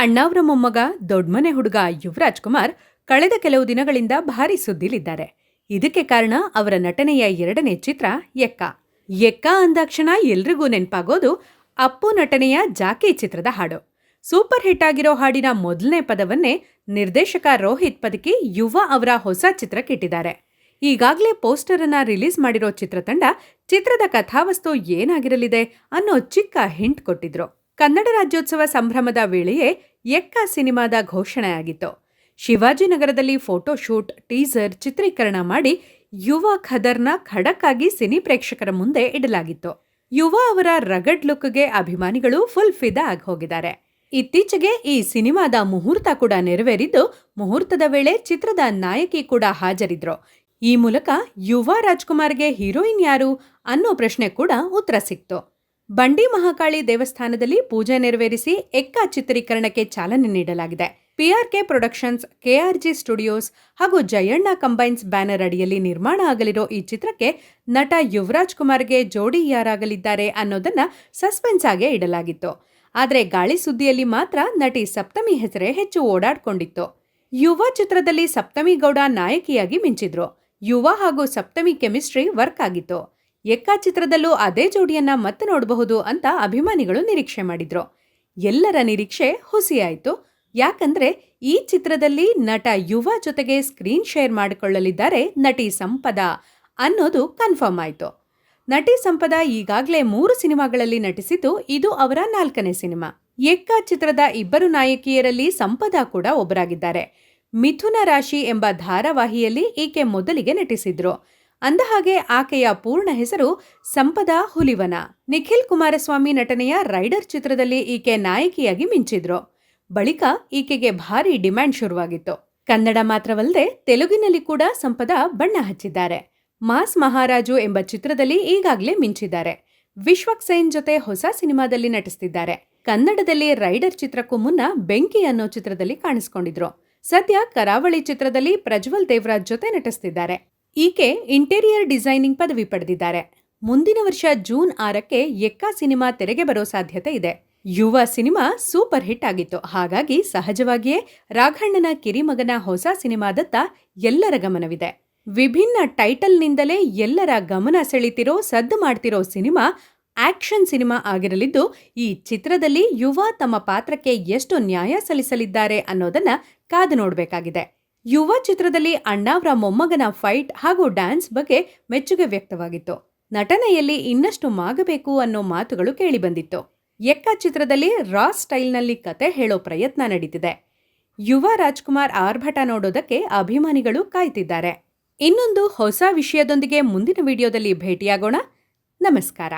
ಅಣ್ಣಾವ್ರ ಮೊಮ್ಮಗ ದೊಡ್ಮನೆ ಹುಡುಗ ಯುವರಾಜ್ ಕುಮಾರ್ ಕಳೆದ ಕೆಲವು ದಿನಗಳಿಂದ ಭಾರಿ ಸುದ್ದಿಲಿದ್ದಾರೆ. ಇದಕ್ಕೆ ಕಾರಣ ಅವರ ನಟನೆಯ ಎರಡನೇ ಚಿತ್ರ ಎಕ್ಕ. ಎಕ್ಕ ಅಂದಾಕ್ಷಣ ಎಲ್ರಿಗೂ ನೆನಪಾಗೋದು ಅಪ್ಪು ನಟನೆಯ ಜಾಕಿ ಚಿತ್ರದ ಹಾಡು. ಸೂಪರ್ ಹಿಟ್ ಆಗಿರೋ ಹಾಡಿನ ಮೊದಲನೇ ಪದವನ್ನೇ ನಿರ್ದೇಶಕ ರೋಹಿತ್ ಪದಕಿ ಯುವ ಅವರ ಹೊಸ ಚಿತ್ರಕ್ಕಿಟ್ಟಿದ್ದಾರೆ. ಈಗಾಗಲೇ ಪೋಸ್ಟರ್ ಅನ್ನ ರಿಲೀಸ್ ಮಾಡಿರೋ ಚಿತ್ರತಂಡ ಚಿತ್ರದ ಕಥಾವಸ್ತು ಏನಾಗಿರಲಿದೆ ಅನ್ನೋ ಚಿಕ್ಕ ಹಿಂಟ್ ಕೊಟ್ಟಿದ್ರು. ಕನ್ನಡ ರಾಜ್ಯೋತ್ಸವ ಸಂಭ್ರಮದ ವೇಳೆಯೇ ಎಕ್ಕ ಸಿನಿಮಾದ ಘೋಷಣೆಯಾಗಿತ್ತು. ಶಿವಾಜಿನಗರದಲ್ಲಿ ಫೋಟೋಶೂಟ್, ಟೀಸರ್ ಚಿತ್ರೀಕರಣ ಮಾಡಿ ಯುವ ಖದರ್ನ ಖಡಕ್ಕಾಗಿ ಸಿನಿ ಪ್ರೇಕ್ಷಕರ ಮುಂದೆ ಇಡಲಾಗಿತ್ತು. ಯುವ ಅವರ ರಗಡ್ ಲುಕ್ಗೆ ಅಭಿಮಾನಿಗಳು ಫುಲ್ ಫಿದಾ ಆಗಿ ಹೋಗಿದ್ದಾರೆ. ಇತ್ತೀಚೆಗೆ ಈ ಸಿನಿಮಾದ ಮುಹೂರ್ತ ಕೂಡ ನೆರವೇರಿದ್ದು ಮುಹೂರ್ತದ ವೇಳೆ ಚಿತ್ರದ ನಾಯಕಿ ಕೂಡ ಹಾಜರಿದ್ರು. ಈ ಮೂಲಕ ಯುವ ರಾಜ್ಕುಮಾರ್ಗೆ ಹೀರೋಯಿನ್ ಯಾರು ಅನ್ನೋ ಪ್ರಶ್ನೆ ಕೂಡ ಉತ್ತರ ಸಿಕ್ತು. ಬಂಡಿ ಮಹಾಕಾಳಿ ದೇವಸ್ಥಾನದಲ್ಲಿ ಪೂಜೆ ನೆರವೇರಿಸಿ ಎಕ್ಕ ಚಿತ್ರೀಕರಣಕ್ಕೆ ಚಾಲನೆ ನೀಡಲಾಗಿದೆ. ಪಿಆರ್ಕೆ ಪ್ರೊಡಕ್ಷನ್ಸ್, ಕೆಆರ್ಜಿ ಸ್ಟುಡಿಯೋಸ್ ಹಾಗೂ ಜಯಣ್ಣ ಕಂಬೈನ್ಸ್ ಬ್ಯಾನರ್ ಅಡಿಯಲ್ಲಿ ನಿರ್ಮಾಣ ಆಗಲಿರೋ ಈ ಚಿತ್ರಕ್ಕೆ ನಟ ಯುವರಾಜ್ ಕುಮಾರ್ಗೆ ಜೋಡಿ ಯಾರಾಗಲಿದ್ದಾರೆ ಅನ್ನೋದನ್ನ ಸಸ್ಪೆನ್ಸ್ ಆಗೇ ಇಡಲಾಗಿತ್ತು. ಆದರೆ ಗಾಳಿ ಸುದ್ದಿಯಲ್ಲಿ ಮಾತ್ರ ನಟಿ ಸಪ್ತಮಿ ಹೆಸರೇ ಹೆಚ್ಚು ಓಡಾಡ್ಕೊಂಡಿತ್ತು. ಯುವ ಚಿತ್ರದಲ್ಲಿ ಸಪ್ತಮಿ ಗೌಡ ನಾಯಕಿಯಾಗಿ ಮಿಂಚಿದ್ರು. ಯುವ ಹಾಗೂ ಸಪ್ತಮಿ ಕೆಮಿಸ್ಟ್ರಿ ವರ್ಕ್ ಆಗಿತ್ತು. ಎಕ್ಕ ಚಿತ್ರದಲ್ಲೂ ಅದೇ ಜೋಡಿಯನ್ನ ಮತ್ತೆ ನೋಡಬಹುದು ಅಂತ ಅಭಿಮಾನಿಗಳು ನಿರೀಕ್ಷೆ ಮಾಡಿದ್ರು. ಎಲ್ಲರ ನಿರೀಕ್ಷೆ ಹುಸಿಯಾಯಿತು. ಯಾಕಂದ್ರೆ ಈ ಚಿತ್ರದಲ್ಲಿ ನಟ ಯುವ ಜೊತೆಗೆ ಸ್ಕ್ರೀನ್ ಶೇರ್ ಮಾಡಿಕೊಳ್ಳಲಿದ್ದಾರೆ ನಟಿ ಸಂಪದ ಅನ್ನೋದು ಕನ್ಫರ್ಮ್ ಆಯಿತು. ನಟಿ ಸಂಪದ ಈಗಾಗಲೇ ಮೂರು ಸಿನಿಮಾಗಳಲ್ಲಿ ನಟಿಸಿದ್ದು ಇದು ಅವರ ನಾಲ್ಕನೇ ಸಿನಿಮಾ. ಎಕ್ಕ ಚಿತ್ರದ ಇಬ್ಬರು ನಾಯಕಿಯರಲ್ಲಿ ಸಂಪದ ಕೂಡ ಒಬ್ಬರಾಗಿದ್ದಾರೆ. ಮಿಥುನ ರಾಶಿ ಎಂಬ ಧಾರಾವಾಹಿಯಲ್ಲಿ ಈಕೆ ಮೊದಲಿಗೆ ನಟಿಸಿದ್ರು. ಅಂದಹಾಗೆ ಆಕೆಯ ಪೂರ್ಣ ಹೆಸರು ಸಂಪದ ಹುಲಿವನ. ನಿಖಿಲ್ ಕುಮಾರಸ್ವಾಮಿ ನಟನೆಯ ರೈಡರ್ ಚಿತ್ರದಲ್ಲಿ ಈಕೆ ನಾಯಕಿಯಾಗಿ ಮಿಂಚಿದ್ರು. ಬಳಿಕ ಈಕೆಗೆ ಭಾರಿ ಡಿಮ್ಯಾಂಡ್ ಶುರುವಾಗಿತ್ತು. ಕನ್ನಡ ಮಾತ್ರವಲ್ಲದೆ ತೆಲುಗಿನಲ್ಲಿ ಕೂಡ ಸಂಪದ ಬಣ್ಣ ಹಚ್ಚಿದ್ದಾರೆ. ಮಾಸ್ ಮಹಾರಾಜು ಎಂಬ ಚಿತ್ರದಲ್ಲಿ ಈಗಾಗಲೇ ಮಿಂಚಿದ್ದಾರೆ. ವಿಶ್ವಕ್ ಸೈನ್ ಜೊತೆ ಹೊಸ ಸಿನಿಮಾದಲ್ಲಿ ನಟಿಸ್ತಿದ್ದಾರೆ. ಕನ್ನಡದಲ್ಲಿ ರೈಡರ್ ಚಿತ್ರಕ್ಕೂ ಮುನ್ನ ಬೆಂಕಿ ಅನ್ನೋ ಚಿತ್ರದಲ್ಲಿ ಕಾಣಿಸ್ಕೊಂಡಿದ್ರು. ಸದ್ಯ ಕರಾವಳಿ ಚಿತ್ರದಲ್ಲಿ ಪ್ರಜ್ವಲ್ ದೇವರಾಜ್ ಜೊತೆ ನಟಿಸ್ತಿದ್ದಾರೆ. ಈಕೆ ಇಂಟೀರಿಯರ್ ಡಿಸೈನಿಂಗ್ ಪದವಿ ಪಡೆದಿದ್ದಾರೆ. ಮುಂದಿನ ವರ್ಷ ಜೂನ್ ಆರಕ್ಕೆ ಎಕ್ಕ ಸಿನಿಮಾ ತೆರೆಗೆ ಬರೋ ಸಾಧ್ಯತೆ ಇದೆ. ಯುವ ಸಿನಿಮಾ ಸೂಪರ್ ಹಿಟ್ ಆಗಿತ್ತು. ಹಾಗಾಗಿ ಸಹಜವಾಗಿಯೇ ರಾಘಣ್ಣನ ಕಿರಿಮಗನ ಹೊಸ ಸಿನಿಮಾದತ್ತ ಎಲ್ಲರ ಗಮನವಿದೆ. ವಿಭಿನ್ನ ಟೈಟಲ್ನಿಂದಲೇ ಎಲ್ಲರ ಗಮನ ಸೆಳಿತಿರೋ, ಸದ್ದು ಮಾಡ್ತಿರೋ ಸಿನಿಮಾ ಆಕ್ಷನ್ ಸಿನಿಮಾ ಆಗಿರಲಿದ್ದು, ಈ ಚಿತ್ರದಲ್ಲಿ ಯುವ ತಮ್ಮ ಪಾತ್ರಕ್ಕೆ ಎಷ್ಟು ನ್ಯಾಯ ಸಲ್ಲಿಸಲಿದ್ದಾರೆ ಅನ್ನೋದನ್ನ ಕಾದು ನೋಡಬೇಕಾಗಿದೆ. ಯುವ ಚಿತ್ರದಲ್ಲಿ ಅಣ್ಣಾವ್ರ ಮೊಮ್ಮಗನ ಫೈಟ್ ಹಾಗೂ ಡ್ಯಾನ್ಸ್ ಬಗ್ಗೆ ಮೆಚ್ಚುಗೆ ವ್ಯಕ್ತವಾಗಿತ್ತು. ನಟನೆಯಲ್ಲಿ ಇನ್ನಷ್ಟು ಮಾಗಬೇಕು ಅನ್ನೋ ಮಾತುಗಳು ಕೇಳಿಬಂದಿತ್ತು. ಎಕ್ಕ ಚಿತ್ರದಲ್ಲಿ ರಾ ಸ್ಟೈಲ್ನಲ್ಲಿ ಕತೆ ಹೇಳೋ ಪ್ರಯತ್ನ ನಡೀತಿದೆ. ಯುವ ರಾಜ್ಕುಮಾರ್ ಆರ್ಭಟ ನೋಡೋದಕ್ಕೆ ಅಭಿಮಾನಿಗಳು ಕಾಯ್ತಿದ್ದಾರೆ. ಇನ್ನೊಂದು ಹೊಸ ವಿಷಯದೊಂದಿಗೆ ಮುಂದಿನ ವಿಡಿಯೋದಲ್ಲಿ ಭೇಟಿಯಾಗೋಣ. ನಮಸ್ಕಾರ.